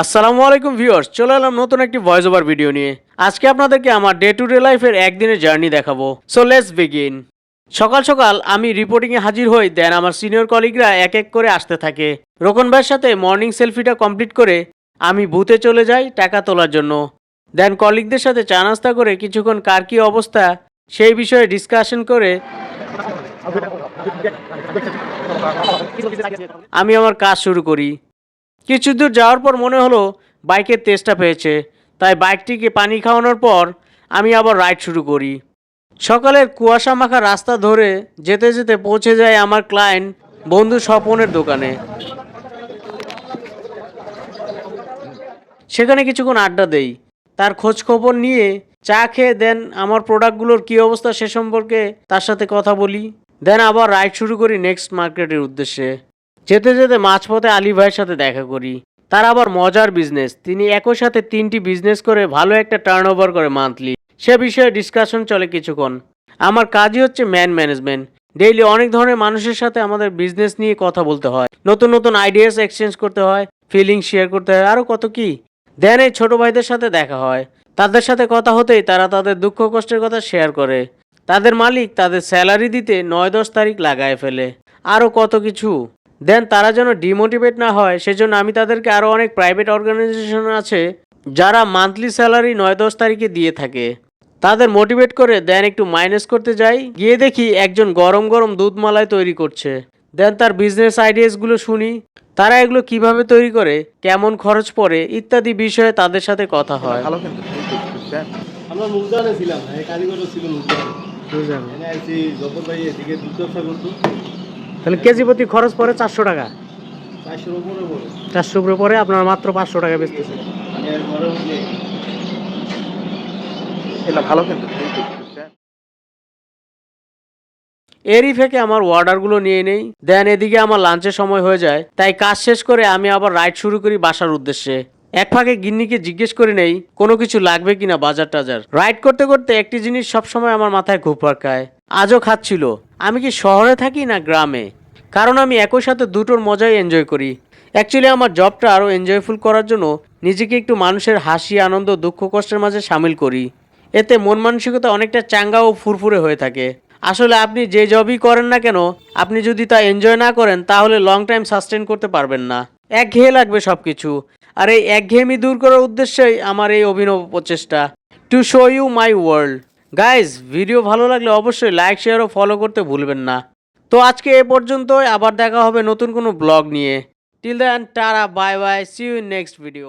আসসালামু আলাইকুম ভিউয়ার্স, চলে এলাম নতুন একটি ভয়েস ওভার ভিডিও নিয়ে। আজকে আপনাদেরকে আমার ডে টু ডে লাইফের একদিনের জার্নি দেখাবো। সো লেটস বিগিন সকাল সকাল আমি রিপোর্টিংয়ে হাজির হই দেন আমার সিনিয়র কলিগরা এক এক করে আসতে থাকে। রোকন ভাইয়ের সাথে মর্নিং সেলফিটা কমপ্লিট করে আমি বুথে চলে যাই টাকা তোলার জন্য। দেন কলিগদের সাথে চা নাস্তা করে কিছুক্ষণ কার কী অবস্থা সেই বিষয়ে ডিসকাশন করে আমি আমার কাজ শুরু করি। কিছু দূর যাওয়ার পর মনে হলো বাইকের তেজটা পেয়েছে। তাই বাইকটিকে পানি খাওয়ানোর পর আমি আবার রাইড শুরু করি। সকালের কুয়াশা মাখা রাস্তা ধরে যেতে যেতে পৌঁছে যায় আমার ক্লায়েন্ট বন্ধু স্বপনের দোকানে। সেখানে কিছুক্ষণ আড্ডা দেই। তার খোঁজ খবর নিয়ে চা খেয়ে দেন আমার প্রোডাক্টগুলোর কী অবস্থা সে সম্পর্কে তার সাথে কথা বলি। দেন আবার রাইড শুরু করি নেক্সট মার্কেটের উদ্দেশ্যে। যেতে যেতে মাঝপথে আলী ভাইয়ের সাথে দেখা করি। তার আবার মজার বিজনেস তিনি একই সাথে তিনটি বিজনেস করে ভালো একটা টার্ন করে মান্থলি সে বিষয়ে ডিসকাশন চলে কিছুক্ষণ। আমার কাজই হচ্ছে ম্যান ম্যানেজমেন্ট ডেইলি অনেক ধরনের মানুষের সাথে আমাদের বিজনেস নিয়ে কথা বলতে হয়। নতুন নতুন আইডিয়াস এক্সচেঞ্জ করতে হয় ফিলিং শেয়ার করতে হয় আরও কত কি। দেন এই ছোটো ভাইদের সাথে দেখা হয়। তাদের সাথে কথা হতেই তারা তাদের দুঃখ কষ্টের কথা শেয়ার করে। তাদের মালিক তাদের স্যালারি দিতে নয় দশ তারিখ লাগায় ফেলে। আরও কত কিছু। দেন তারা যেন ডিমোটিভেট না হয় সেজন্য আমি তাদেরকে আরও অনেক প্রাইভেট অর্গানাইজেশন আছে যারা মান্থলি স্যালারি নয় দশ তারিখে দিয়ে থাকে। তাদের মোটিভেট করে দেন একটু মাইনাস করতে যাই গিয়ে দেখি একজন গরম গরম দুধ মালাই তৈরি করছে। দেন তার বিজনেস আইডিয়াসগুলো শুনি তারা এগুলো কীভাবে তৈরি করে কেমন খরচ পড়ে ইত্যাদি বিষয়ে তাদের সাথে কথা হয়। ভালো কিন্তু বুঝছেন? আমরা মুগদানে ছিলাম না ছিল মুগদানে এনে ভাই এদিকে দুধ ব্যবসা করতো। তাহলে কেজি প্রতি খরচ পড়ে চারশো টাকা। চারশো উপরে পরে আপনার মাত্র পাঁচশো টাকা বেচতেছে। এরপরে উঠলে এটা ভালো কিন্তু এরই ফেকে আমার অর্ডারগুলো নিয়ে নেই। দেন এদিকে আমার লাঞ্চের সময় হয়ে যায়। তাই কাজ শেষ করে আমি আবার রাইড শুরু করি বাসার উদ্দেশ্যে। এক ফাঁকে গিন্নিকে জিজ্ঞেস করে নেই কোনো কিছু লাগবে কিনা বাজার টাজার রাইড করতে করতে একটি জিনিস সবসময় আমার মাথায় ঘুরপাক খায়। আজও খাচ্ছিল। আমি কি শহরে থাকি না গ্রামে? কারণ আমি একই সাথে দুটোর মজাই এনজয় করি। অ্যাকচুয়ালি আমার জবটা আরও এনজয়ফুল করার জন্য নিজেকে একটু মানুষের হাসি, আনন্দ, দুঃখ, কষ্টের মাঝে সামিল করি। এতে মন মানসিকতা অনেকটা চাঙ্গা ও ফুরফুরে হয়ে থাকে। আসলে আপনি যে জবই করেন না কেন, আপনি যদি তা এনজয় না করেন, তাহলে লং টাইম সাস্টেন করতে পারবেন না। একঘেয়ে লাগবে সব কিছু আর এই একঘেয়েমি দূর করার উদ্দেশ্যেই আমার এই অভিনব প্রচেষ্টা। To show you my world guys video ভালো লাগলে অবশ্যই লাইক শেয়ার ও ফলো করতে ভুলবেন না। তো আজকে এ পর্যন্তই, আবার দেখা হবে নতুন কোনো ব্লগ নিয়ে। Till then টারা bye bye see you next video